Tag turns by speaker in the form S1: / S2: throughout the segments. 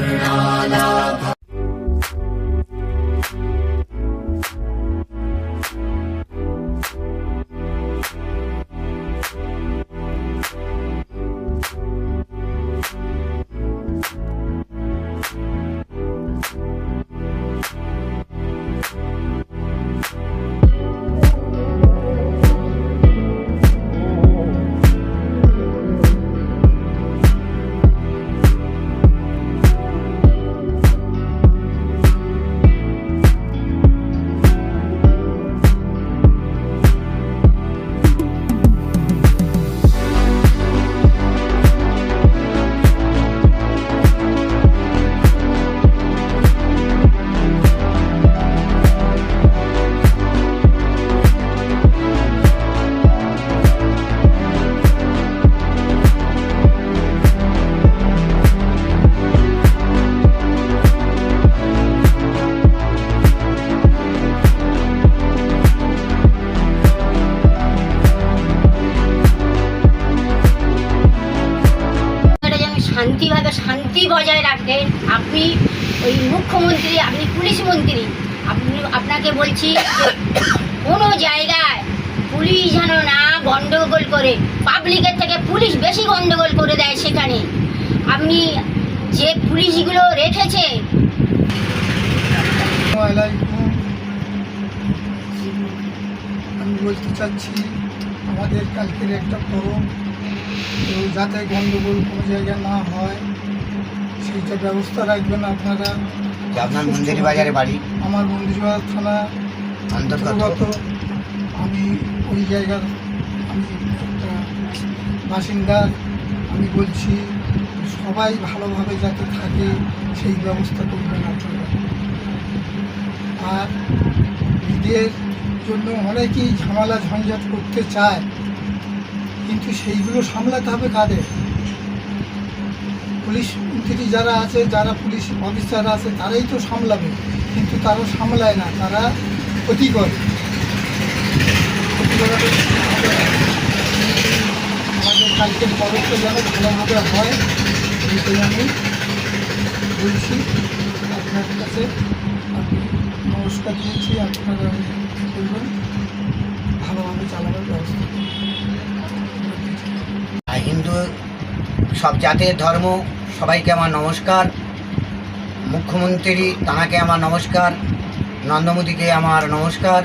S1: Nala. শান্তিভাবে শান্তি বজায় রাখেন আপনি ওই মুখ্যমন্ত্রী, আপনি পুলিশ মন্ত্রী, আপনি, আপনাকে বলছি কোনো জায়গায় পুলিশ যেন না গন্ডগোল করে, পাবলিকের থেকে পুলিশ বেশি গন্ডগোল করে দেয় সেখানে। আপনি যে পুলিশগুলো রেখেছে
S2: আমি বলতে চাচ্ছি, আমাদের কালকের একটা ফরম তো যাতে গণ্ডগোল কোনো জায়গায় না হয় সেইটা ব্যবস্থা রাখবেন আপনারা।
S3: আপনার মন্দির বাজারে বাড়ি?
S2: আমার মন্দিরবাজার থানা
S3: অন্তর্গত।
S2: অন্তর্গত। আমি ওই জায়গার আমি একটা বাসিন্দা আমি বলছি সবাই ভালোভাবে যাতে থাকে সেই ব্যবস্থা করবেন আপনারা। আর ঈদের জন্য অনেকেই ঝামেলা ঝঞ্ঝাট করতে চায়। কিন্তু সেইগুলো সামলাতে হবে কাদের? পুলিশ মন্ত্রী যারা আছে, যারা পুলিশ অফিসার আছে, তারাই তো সামলাবে। কিন্তু তারা সামলায় না, তারা ক্ষতি করে। আমাদের কালকের পদক্ষেপ যেন ভালোভাবে হয়, এইটাই আমি বলছি। আপনার কাছে নমস্কার দিয়েছি, আপনারা করবেন ভালোভাবে চালানোর ব্যবস্থা
S3: হিন্দু, সব জাতের ধর্ম, সবাইকে আমার নমস্কার। মুখ্যমন্ত্রী, তাঁকে আমার নমস্কার। নন্দমোদীকে আমার নমস্কার।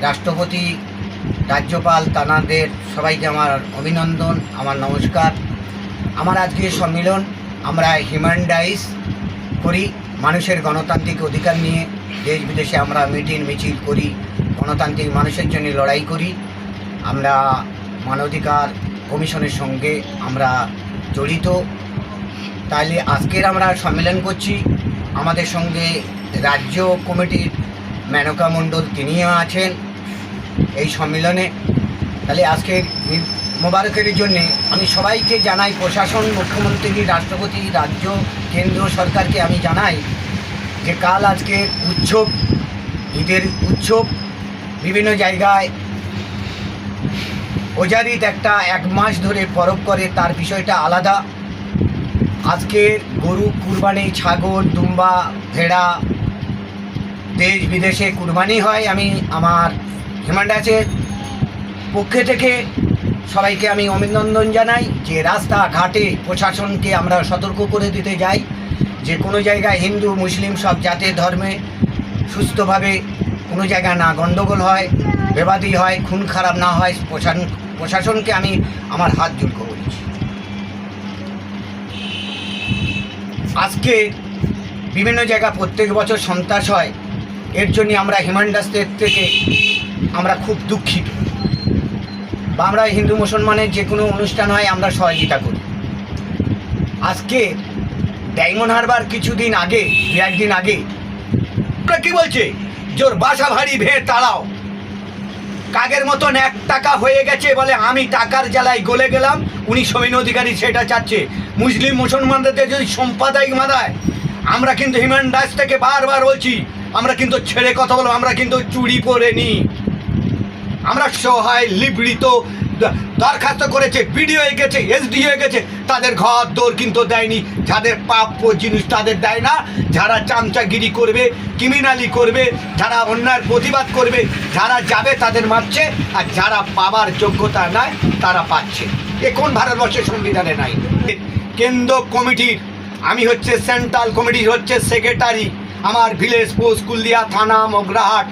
S3: রাষ্ট্রপতি, রাজ্যপাল তানাদের সবাইকে আমার অভিনন্দন, আমার নমস্কার। আমার আজকের সম্মেলন আমরা হিউম্যান রাইটস করি, মানুষের গণতান্ত্রিক অধিকার নিয়ে। দেশ বিদেশে আমরা মিটিং, মিছিল করি, গণতান্ত্রিক মানুষের জন্য লড়াই করি। আমরা মানবাধিকার কমিশনের সঙ্গে আমরা জড়িত। তাইলে আজকের আমরা সম্মেলন করছি। আমাদের সঙ্গে রাজ্য কমিটির মেনকা মণ্ডল তিনিও আছেন এই সম্মেলনে। তাহলে আজকের মোবারকের জন্যে আমি সবাইকে জানাই, প্রশাসন, মুখ্যমন্ত্রী, রাষ্ট্রপতি, রাজ্য, কেন্দ্র সরকারকে আমি জানাই যে কাল আজকে উৎসব, ঈদের উৎসব বিভিন্ন জায়গায় ওজারিত একটা এক মাস ধরে পরব করে, তার বিষয়টা আলাদা। আজকের গরু, কুরবানি, ছাগল, দুম্বা, ভেড়া, দেশ বিদেশে কুরবানি হয়, আমি আমার হিমান্ডাসের পক্ষে থেকে সবাইকে আমি অভিনন্দন জানাই যে রাস্তা, ঘাটে, প্রশাসনকে আমরা সতর্ক করে দিতে যাই। যে কোনো জায়গায় হিন্দু, মুসলিম সব জাতের ধর্মে সুস্থভাবে কোনো জায়গায় না গণ্ডগোল হয়, বেবাদি হয়, খুন খারাপ না হয়, প্রশাসন প্রশাসনকে আমি আমার হাত জোর বলছি। আজকে বিভিন্ন জায়গা প্রত্যেক বছর সন্ত্রাস হয়, এর জন্য আমরা হিমান্ডাসদের থেকে আমরা খুব দুঃখিত। বা আমরা হিন্দু মুসলমানের যে কোনো অনুষ্ঠান হয়, আমরা সহযোগিতা করি। আজকে ডায়মন্ড হারবার কিছুদিন আগে দু একদিন আগে কি বলছে? জোর বাসা ভারী ভেড় তাড়াও। কাগের মতন এক টাকা হয়ে গেছে বলে আমি টাকার জ্বালায় গলে গেলাম। উনি সমীন অধিকারী, সেটা চাচ্ছে। মুসলিম মুসলমানদের যদি সম্পাদায়িক মাদায় আমরা কিন্তু হিউম্যান রাইটস থেকে বারবার বলছি, আমরা কিন্তু ছেড়ে কথা বলব, আমরা কিন্তু চুরি পরে নিই। আমরা সহায়, লিবড়িত দ- দরখাস্ত করেছে, বিডিও গেছে, এসডিও গেছে। তাদের ঘর দৌড় কিন্তু দেয়নি। যাদের প্রাপ্য জিনিস তাদের দেয় না। যারা চামচাগিরি করবে ক্রিমিনালি করবে, যারা অন্যায়ের প্রতিবাদ করবে, যারা যাবে তাদের মারছে, আর যারা পাবার যোগ্যতা নাই, তারা পাচ্ছে। এ কোন ভারতবর্ষের সংবিধানে নাই? কেন্দ্র কমিটির, আমি হচ্ছে সেন্ট্রাল কমিটির হচ্ছে সেক্রেটারি, আমার ভিলেজ পোস্ট, কুলদিয়া থানা, মগরাহাট।